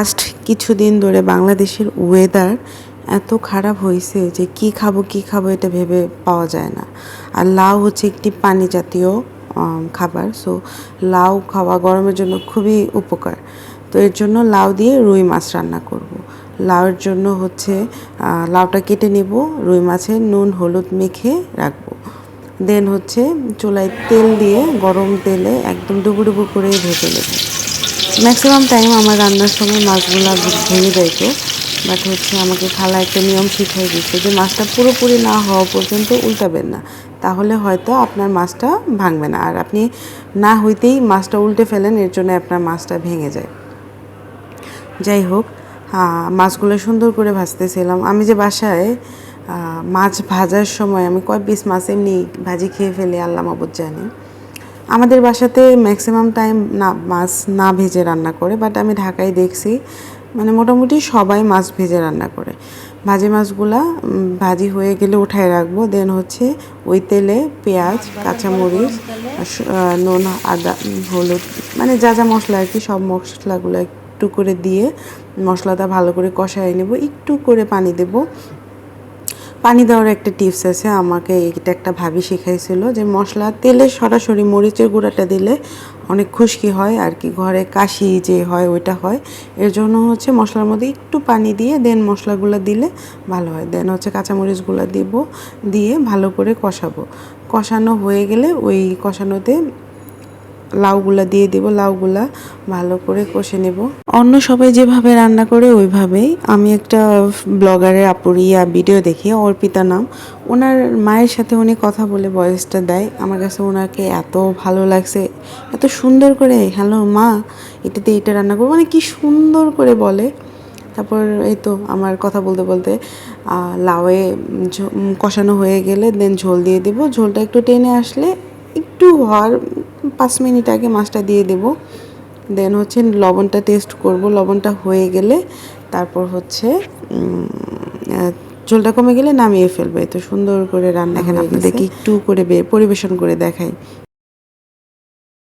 Last কিছুদিন ধরে বাংলাদেশের ওয়েদার এত খারাপ হয়েছে যে কি খাব কি খাব এটা ভেবে পাওয়া যায় না। আর লাউ হচ্ছে একটি পানি জাতীয় খাবার সো লাউ খাওয়া গরমের জন্য খুবই উপকার। তো এর জন্য লাউ দিয়ে রুই মাছ রান্না করব। লাউয়ের জন্য হচ্ছে লাউটা কেটে নেব, রুই মাছের নুন, হলুদ মেখে রাখব। দেন হচ্ছে চুলায় তেল দিয়ে গরম তেলে একদম ডুবু ডুবু করে ভেজে নেব। ম্যাক্সিমাম টাইম আমার রান্নার সময় মাছগুলো ভেঙে যাইতো বাট হচ্ছে আমাকে খালা একটা নিয়ম শিখিয়ে দিচ্ছে যে মাছটা পুরোপুরি না হওয়া পর্যন্ত উল্টাবেন না। তাহলে হয়তো আপনার মাছটা ভাঙবে না। আর আপনি না হইতেই মাছটা উল্টে ফেলেন, এর জন্য আপনার মাছটা ভেঙে যায়। যাই হোক মাছগুলো সুন্দর করে ভাজতেছিলাম। আমি যে বাসায় মাছ ভাজার সময় আমি কয় পিস মাছ এমনি ভাজি খেয়ে ফেলি, আল্লাহ মাবুদ জানে। আমাদের বাসাতে ম্যাক্সিমাম টাইম না, মাছ না ভেজে রান্না করে বাট আমি ঢাকায় দেখছি মানে মোটামুটি সবাই মাছ ভেজে রান্না করে। ভাজি মাছগুলা ভাজি হয়ে গেলে উঠায় রাখব দেন হচ্ছে ওই তেলে পেঁয়াজ, কাঁচামরিচ নুন, আদা, হলুদ মানে যা যা মশলা আর কি, সব মশলাগুলো একটু করে দিয়ে মশলাটা ভালো করে কষাই নেব, একটু করে পানি দেব পানি দেওয়ার একটা টিপস আছে। আমাকে এটা একটা ভাবি শিখাইছিল যে মশলা তেলে সরাসরি মরিচের গুঁড়াটা দিলে অনেক খুশকি হয়। আর কি ঘরে কাশি যে হয় ওইটা হয়। এর জন্য হচ্ছে মশলার মধ্যে একটু পানি দিয়ে দেন মশলাগুলো দিলে ভালো হয়। দেন হচ্ছে কাঁচামরিচগুলো দিব, দিয়ে ভালো করে কষাবো। কষানো হয়ে গেলে ওই কষানোতে লাউগুলা দিয়ে দেব, লাউগুলা ভালো করে কষে নেব। অন্য সবাই যেভাবে রান্না করে ওইভাবেই। আমি একটা ব্লগারের আপুর ইয়া ভিডিও দেখি অর্পিতা নাম। ওনার মায়ের সাথে উনি কথা বলে বয়সটা দেয়। আমার কাছে ওনাকে এত ভালো লাগছে, এত সুন্দর করে, হ্যালো মা, এটাতে এটা রান্না করব? মানে কি সুন্দর করে বলে। তারপর এই তো আমার কথা বলতে বলতে লাউয়ে কষানো হয়ে গেলে দেন ঝোল দিয়ে দেবো। ঝোলটা একটু টেনে আসলে একটু হওয়ার পাঁচ মিনিট আগে মাছটা দিয়ে দেব। দেন হচ্ছে লবণটা টেস্ট করব। লবণটা হয়ে গেলে তারপর হচ্ছে ঝোলটা কমে গেলে নামিয়ে ফেলবে। তো সুন্দর করে রান্না এখানে আপনাদেরকে একটু করে পরিবেশন করে দেখাই।